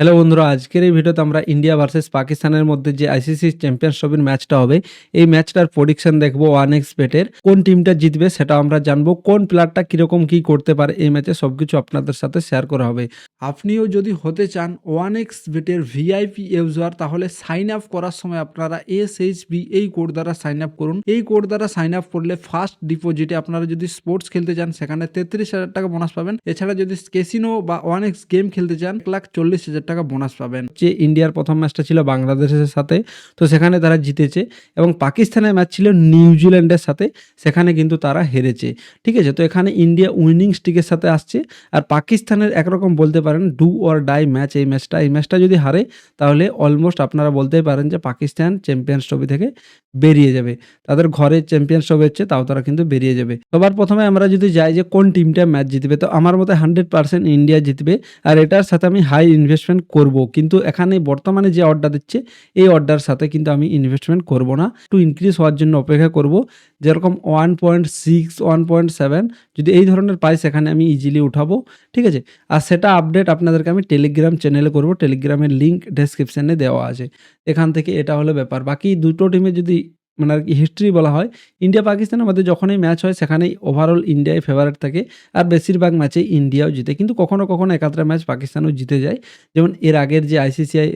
Hello বন্ধুরা, আজকের এই ভিডিওতে আমরা ইন্ডিয়া ভার্সেস পাকিস্তানের মধ্যে যে আইসিসি চ্যাম্পিয়ন্স ট্রফির ম্যাচটা হবে, এই ম্যাচটার প্রেডিকশন দেখব ওয়ান এক্স বেটের কোন টিমটা জিতবে সেটা আমরা জানব, কোন প্লেয়ারটা কীরকম কি করতে পারে এই ম্যাচে সবকিছু আপনাদের সাথে শেয়ার করা হবে। আপনিও যদি হতে চান ওয়ান এক্স বেটের ভিআইপি ইউজার তাহলে সাইন আপ করার সময় আপনারা এস এইচ বি এই কোড দ্বারা সাইন আপ করুন। এই কোড দ্বারা সাইন আপ করলে ফার্স্ট ডিপোজিটে আপনারা যদি স্পোর্টস খেলতে চান, সেখানে তেত্রিশ হাজার টাকা বোনাস পাবেন। এছাড়া যদি কেসিনো বা ওয়ান এক্স গেম খেলতে চান, এক লাখ চল্লিশ হাজার টাকা বোনাস পাবেন। যে ইন্ডিয়ার প্রথম ম্যাচটা ছিল বাংলাদেশের সাথে, তো সেখানে তারা জিতেছে এবং পাকিস্তানের ম্যাচ ছিল নিউজিল্যান্ডের সাথে, সেখানে কিন্তু তারা হেরেছে। ঠিক আছে, তো এখানে ইন্ডিয়া উইনিং স্টিকের সাথে আসছে। আর পাকিস্তানের একরকম বলতে পারেন ডু অর ডাই ম্যাচ এই ম্যাচটা এই ম্যাচটা যদি হারে, তাহলে অলমোস্ট আপনারা বলতেই পারেন যে পাকিস্তান চ্যাম্পিয়ন্স ট্রফি থেকে বেরিয়ে যাবে। তাদের ঘরে চ্যাম্পিয়ন্স ট্রফি হচ্ছে, তাও তারা কিন্তু বেরিয়ে যাবে। সবার প্রথমে আমরা যদি যাই যে কোন টিমটা ম্যাচ জিতবে, তো আমার মতে হান্ড্রেড পার্সেন্ট ইন্ডিয়া জিতবে। আর এটার সাথে আমি হাই ইনভেস্টমেন্ট করব। কিন্তু এখানে বর্তমানে যে অর্ডার দিচ্ছে, এই অর্ডার সাথে কিন্তু আমি ইনভেস্টমেন্ট করব না। একটু ইনক্রিজ হওয়ার জন্য অপেক্ষা করব। যেরকম one point six one point seven যদি এই ধরনের পাই সেখানে আমি ইজিলি উঠাবো, ঠিক আছে? আর সেটা আপডেট আপনাদেরকে আমি টেলিগ্রাম চ্যানেলে করব। টেলিগ্রামের লিঙ্ক ডেসক্রিপশানে দেওয়া আছে। এখান থেকে এটা হলো ব্যাপার। বাকি দুটো টিমে যদি মানে আর কি হিস্ট্রি বলা হয়। ইন্ডিয়া, পাকিস্তানের মধ্যে যখনই ম্যাচ হয়, সেখানেই ওভারঅল ইন্ডিয়ায় ফেভারিট থাকে। আর বেশিরভাগ ম্যাচে ইন্ডিয়াও জিতে। কিন্তু কখনো কখনো একাত্রা ম্যাচ পাকিস্তানও জিতে যায়। যেমন এর আগের যে আইসিসিআই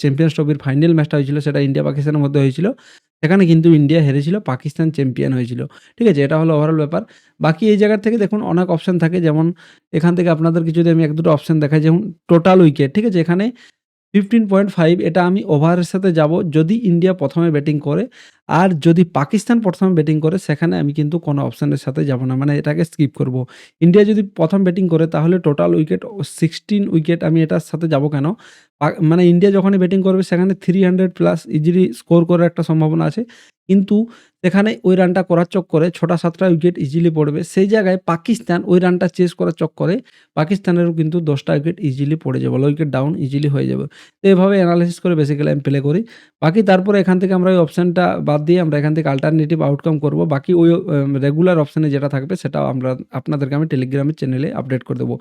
চ্যাম্পিয়ন্স ট্রফির ফাইনাল ম্যাচটা হয়েছিল, সেটা ইন্ডিয়া, পাকিস্তানের মধ্যে হয়েছিল। সেখানে কিন্তু ইন্ডিয়া হেরেছিল, পাকিস্তান চ্যাম্পিয়ন হয়েছিল। ঠিক আছে, এটা হলো ওভারঅল ব্যাপার। বাকি এই জায়গার থেকে দেখুন, অনেক অপশান থাকে। যেমন এখান থেকে আপনাদেরকে যদি আমি এক দুটো অপশান দেখাই। যেমন টোটাল উইকেট ঠিক আছে? এখানে ফিফটিন পয়েন্ট ফাইভ এটা আমি ওভারের সাথে যাব যদি ইন্ডিয়া প্রথমে ব্যাটিং করে। আর যদি পাকিস্তান প্রথমে ব্যাটিং করে, সেখানে আমি কিন্তু কোনো অপশানের সাথে যাব না। মানে এটাকে স্কিপ করব। ইন্ডিয়া যদি প্রথম ব্যাটিং করে, তাহলে টোটাল উইকেট সিক্সটিন উইকেট আমি এটার সাথে যাব কেন? মানে ইন্ডিয়া যখনই ব্যাটিং করবে, সেখানে three hundred plus easily score করার একটা সম্ভাবনা আছে। কিন্তু সেখানে ওই রানটা করার চক্করে ছটা সাতটা উইকেট ইজিলি পড়বে। সেই জায়গায় পাকিস্তান ওই রানটা চেস করার চক্করে পাকিস্তানেরও কিন্তু দশটা উইকেট ইজিলি পড়ে যাবে উইকেট ডাউন ইজিলি হয়ে যাবে। তো এভাবে অ্যানালাইসিস করে বেসিক্যালি আমি প্লে করি। বাকি তারপরে এখান থেকে আমরা ওই অপশানটা বাদ দিয়ে আমরা এখান থেকে আলটারনেটিভ আউটকাম করব। বাকি ওই রেগুলার অপশানে যেটা থাকবে সেটাও আমরা আপনাদেরকে আমি টেলিগ্রামের চ্যানেলে আপডেট করে দেবো।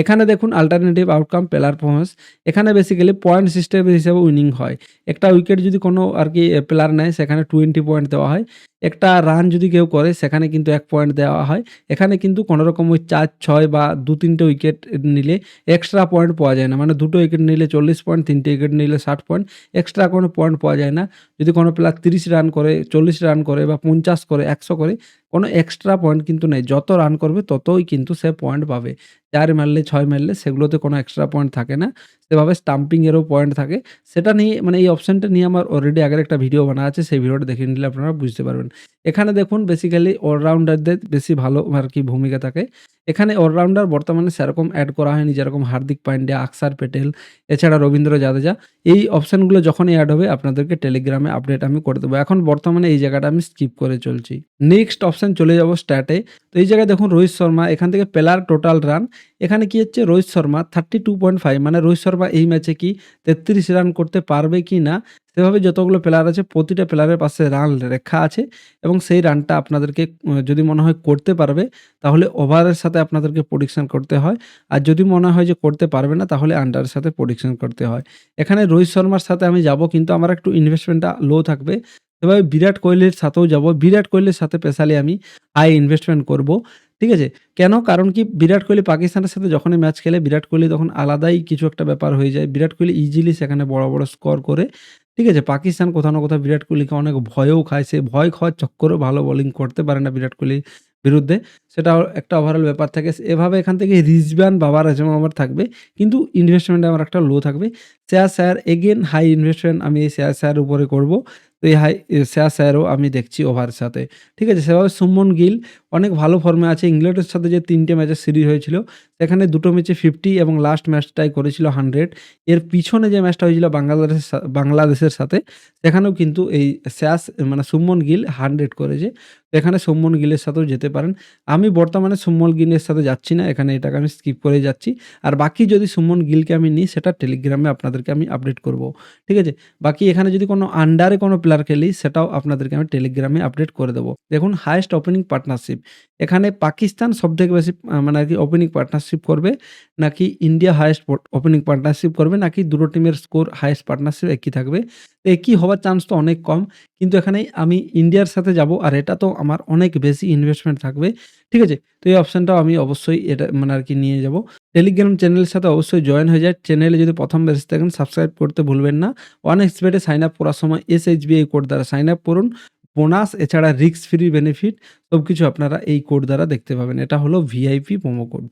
এখানে দেখুন আলটারনেটিভ আউটকাম প্লেয়ার পারফরমেন্স এখানে বেসিক্যালি পয়েন্ট সিস্টেম হিসেবে উইনিং হয়। একটা উইকেট যদি কোনো আর কি প্লেয়ার নেয়, সেখানে টোয়েন্টি পয়েন্ট দেওয়া হয়। একটা রান যদি কেউ করে, সেখানে কিন্তু এক পয়েন্ট দেওয়া হয়। এখানে কিন্তু কোনোরকম ওই চার, ছয় বা দু, তিনটে উইকেট নিলে এক্সট্রা পয়েন্ট পাওয়া যায় না। মানে দুটো উইকেট নিলে চল্লিশ পয়েন্ট তিনটে উইকেট নিলে ষাট পয়েন্ট এক্সট্রা কোনো পয়েন্ট পাওয়া যায় না। যদি কোনো প্লেয়ার তিরিশ রান করে, চল্লিশ রান করে বা পঞ্চাশ করে, একশো করে কোনো এক্সট্রা পয়েন্ট কিন্তু নেই। যত রান করবে, ততই কিন্তু সে পয়েন্ট পাবে। চার মারলে, ছয় মারলে সেগুলোতে কোনো এক্সট্রা পয়েন্ট থাকে না। সেভাবে স্টাম্পিংয়েরও পয়েন্ট থাকে। সেটা নিয়ে মানে এই অপশানটা নিয়ে আমার অলরেডি আগের একটা ভিডিও বানা আছে। সেই ভিডিওটা দেখে নিলে আপনারা বুঝতে পারবেন। এখানে দেখুন বেসিক্যালি অলরাউন্ডারদের বেশি ভালো আর কি ভূমিকা থাকে। এখানে অলরাউন্ডার বর্তমানে সেরকম অ্যাড করা হয়নি, যেরকম হার্দিক পান্ডিয়া, আকসার প্যাটেল এছাড়া রবীন্দ্র জাদেজা। এই অপশানগুলো যখনই অ্যাড হবে, আপনাদেরকে টেলিগ্রামে আপডেট আমি করে দেবো। এখন বর্তমানে এই জায়গাটা আমি স্কিপ করে চলছি। নেক্সট অপশান চলে যাব স্ট্যাটে তো এই জায়গায় দেখুন রোহিত শর্মা, এখান থেকে প্লেয়ার টোটাল রান এখানে কি হচ্ছে, Rohit Sharma thirty two point five মানে রোহিত শর্মা এই ম্যাচে কি তেত্রিশ রান করতে পারবে কি না সেভাবে যতগুলো প্লেয়ার আছে, প্রতিটা প্লেয়ারের পাশে রান রেখা আছে এবং সেই রানটা আপনাদেরকে যদি মনে হয় করতে পারবে, তাহলে ওভারের সাথে আপনাদেরকে প্রডিকশন করতে হয়। আর যদি মনে হয় যে করতে পারবে না, তাহলে আন্ডারের সাথে প্রডিকশন করতে হয়। এখানে রোহিত শর্মার সাথে আমি যাব, কিন্তু আমার একটু ইনভেস্টমেন্টটা লো থাকবে। এভাবে বিরাট কোহলির সাথেও যাব। বিরাট কোহলির সাথে স্পেশালি আমি হাই ইনভেস্টমেন্ট করব। ঠিক আছে? কেন? কারণ কি, বিরাট কোহলি পাকিস্তানের সাথে যখনই ম্যাচ খেলে, বিরাট কোহলি তখন আলাদাই কিছু একটা ব্যাপার হয়ে যায়। বিরাট কোহলি ইজিলি সেখানে বড় বড় স্কোর করে ঠিক আছে, পাকিস্তান কোথাও না কোথাও বিরাট কোহলিকে অনেক ভয়ও খায়। সে ভয় খাওয়ার চক্করেও ভালো বোলিং করতে পারে না বিরাট কোহলির বিরুদ্ধে। সেটাও একটা ওভারঅল ব্যাপার থাকে। এভাবে এখান থেকে রিজবান বাবার আজম আমার থাকবে। কিন্তু ইনভেস্টমেন্ট আমার একটা লো থাকবে। Share share again high investment আমি এই শেয়ার শেয়ার উপরে করব। তো এই হাই শেয়ার শেয়ারও আমি দেখছি ওভারের সাথে। ঠিক আছে, সেভাবে সুমন গিল, অনেক ভালো ফর্মে আছে। ইংল্যান্ডের সাথে যে তিনটে ম্যাচের সিরিজ হয়েছিল সেখানে দুটো ম্যাচে ফিফটি এবং লাস্ট ম্যাচটাই করেছিল হান্ড্রেড এর পিছনে যে ম্যাচটা হয়েছিল বাংলাদেশের বাংলাদেশের সাথে, সেখানেও কিন্তু এই শ্যাস মানে সুমন গিল হান্ড্রেড করেছে। এখানে সুমন গিলের সাথেও যেতে পারেন। আমি বর্তমানে সুমন গিলের সাথে যাচ্ছি না, এখানে এটাকে আমি স্কিপ করে যাচ্ছি। আর বাকি যদি সুমন গিলকে আমি নিই, সেটা টেলিগ্রামে আপনাদেরকে আমি আপডেট করব। ঠিক আছে? বাকি এখানে যদি কোনো আন্ডারে কোনো প্লেয়ার খেলি, সেটাও আপনাদেরকে আমি টেলিগ্রামে আপডেট করে দেবো। দেখুন হায়েস্ট ওপেনিং পার্টনারশিপ এখানে পাকিস্তান সবথেকে বেশি মানে আর কি ওপেনিং পার্টনারশিপ পার্টনারশিপ করবে, নাকি ইন্ডিয়া হায়েস্ট ওপেনিং পার্টনারশিপ করবে, নাকি দুটো টিমের স্কোর হায়েস্ট পার্টনারশিপ একই থাকবে? তো একই হওয়ার চান্স তো অনেক কম। কিন্তু এখানে আমি ইন্ডিয়ার সাথে যাব, আর এটা তো আমার অনেক বেশি ইনভেস্টমেন্ট থাকবে। ঠিক আছে? তো এই অপশানটাও আমি অবশ্যই এটা মানে আর কি নিয়ে যাব। টেলিগ্রাম চ্যানেলের সাথে অবশ্যই জয়েন হয়ে যায় চ্যানেলে যদি প্রথম বেসে থাকেন সাবস্ক্রাইব করতে ভুলবেন না। ওয়ান এক্সপেটে সাইন আপ করার সময় এস কোড দ্বারা সাইন আপ করুন। বোনাস এছাড়া রিস্ক ফ্রি বেনিফিট সব কিছু আপনারা এই কোড দ্বারা দেখতে পাবেন। এটা হলো ভিআইপি প্রোমো কোড